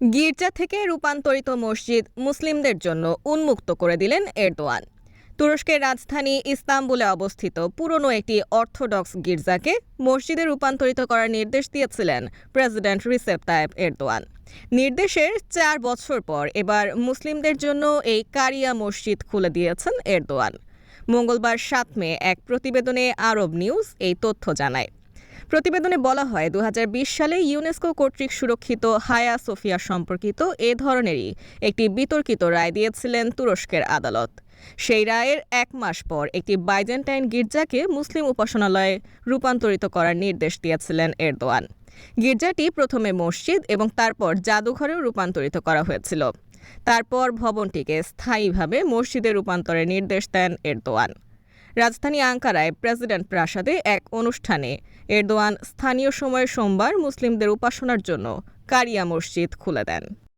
গির্জা থেকে রূপান্তরিত মসজিদ মুসলিমদের জন্য উন্মুক্ত করে দিলেন এরদোয়ান। তুরস্কের রাজধানী ইস্তাম্বুলে অবস্থিত পুরনো একটি অর্থোডক্স গির্জাকে মসজিদে রূপান্তরিত করার নির্দেশ দিয়েছিলেন প্রেসিডেন্ট রিসেপ তায়েব এরদোয়ান। নির্দেশের চার বছর পর এবার মুসলিমদের জন্য এই কারিয়া মসজিদ খুলে দিয়েছেন এরদোয়ান। মঙ্গলবার সাত মে এক প্রতিবেদনে আরব নিউজ এই তথ্য জানায়। প্রতিবেদনে বলা হয় দু হাজার বিশ সালে ইউনেস্কো কর্তৃক সুরক্ষিত হায়া সোফিয়া সম্পর্কিত এ ধরনেরই একটি বিতর্কিত রায় দিয়েছিলেন তুরস্কের আদালত। সেই রায়ের এক মাস পর একটি বাইজেন্টাইন গির্জাকে মুসলিম উপাসনালয়ে রূপান্তরিত করার নির্দেশ দিয়েছিলেন এরদোয়ান। গির্জাটি প্রথমে মসজিদ এবং তারপর জাদুঘরেও রূপান্তরিত করা হয়েছিল। তারপর ভবনটিকে স্থায়ীভাবে মসজিদে রূপান্তরের নির্দেশ দেন এরদোয়ান। রাজধানী আঙ্কারায় প্রেসিডেন্ট প্রাসাদে এক অনুষ্ঠানে এরদোয়ান স্থানীয় সময় সোমবার মুসলিমদের উপাসনার জন্য কারিয়া মসজিদ খুলে দেন।